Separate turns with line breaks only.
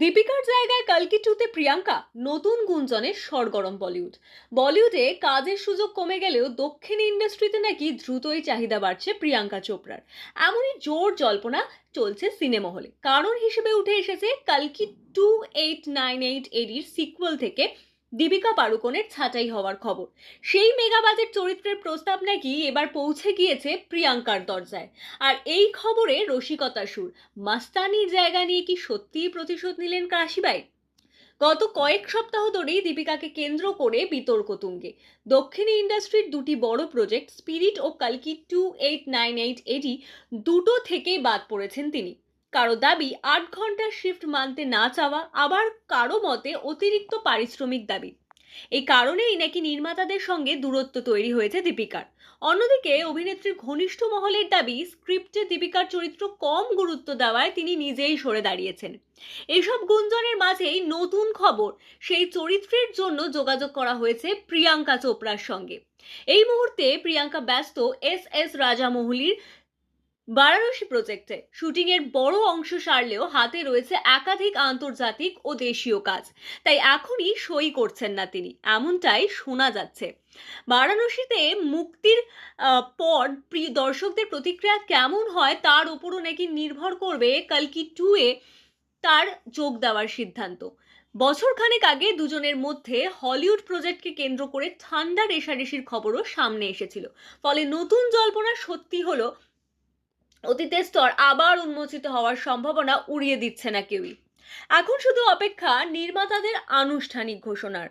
দীপিকার জায়গায় কালকি টুতে প্রিয়াঙ্কা, নতুন গুঞ্জনে সরগরম বলিউড। বলিউডে কাজের সুযোগ কমে গেলেও দক্ষিণ ইন্ডাস্ট্রিতে নাকি দ্রুতই চাহিদা বাড়ছে প্রিয়াঙ্কা চোপড়ার। এমনই জোর জল্পনা চলছে সিনেমা হলে। কারণ হিসেবে উঠে এসেছে কালকি টু এইট নাইন এইট এডির সিকুয়েল থেকে দীপিকা পাড়ুকোনের ছাঁটাই হওয়ার খবর। সেই মেগাবাজের চরিত্রের প্রস্তাব নাকি এবার পৌঁছে গিয়েছে প্রিয়াঙ্কার দরজায়। আর এই খবরে রসিকতা সুর। মাস্তানির জায়গা নিয়ে কি সত্যিই প্রতিশোধ নিলেন কাশিবাই গত কয়েক সপ্তাহ ধরেই দীপিকাকে কেন্দ্র করে বিতর্ক তুঙ্গে। দক্ষিণী ইন্ডাস্ট্রির দুটি বড় প্রজেক্ট, স্পিরিট ও কালকি টু এইট নাইন এইট এটি দুটো থেকেই বাদ পড়েছেন তিনি। কারও দাবি আট ঘণ্টার শিফট মানতে না চাওয়া, আবার কারও মতে অতিরিক্ত পারিশ্রমিক দাবি। এই কারণেই নাকি নির্মাতাদের সঙ্গে দূরত্ব তৈরি হয়েছে দীপিকার। অন্যদিকে অভিনেত্রীর ঘনিষ্ঠ মহলের দাবি স্ক্রিপ্টে দীপিকার চরিত্র কম গুরুত্ব দেওয়ায় তিনি নিজেই সরে দাঁড়িয়েছেন। এইসব গুঞ্জনের মাঝেই নতুন খবর, সেই চরিত্রের জন্য যোগাযোগ করা হয়েছে প্রিয়াঙ্কা চোপড়ার সঙ্গে। এই মুহূর্তে প্রিয়াঙ্কা ব্যস্ত এস এস রাজামৌলির বারাণসী প্রজেক্টে শুটিংয়ের বড় অংশ সারলেও হাতে রয়েছে একাধিক আন্তর্জাতিক ও দেশীয় কাজ। তাই এখনই সই করছেন না তিনি। এমনটাই শোনা যাচ্ছে। বারাণসীতে মুক্তির পর প্রিয় দর্শকদের প্রতিক্রিয়া কেমন হয় তার উপরও নাকি নির্ভর করবে কালকি টু এ তার যোগ দেওয়ার সিদ্ধান্ত। বছরখানেক আগে দুজনের মধ্যে হলিউড প্রজেক্টকে কেন্দ্র করে ঠান্ডা রেশারেশির খবরও সামনে এসেছিল। ফলে নতুন জল্পনা সত্যি হলো অতীতের স্তর আবার উন্মোচিত হওয়ার সম্ভাবনা উড়িয়ে দিচ্ছে না কেউই। এখন শুধু অপেক্ষা নির্মাতাদের আনুষ্ঠানিক ঘোষণার।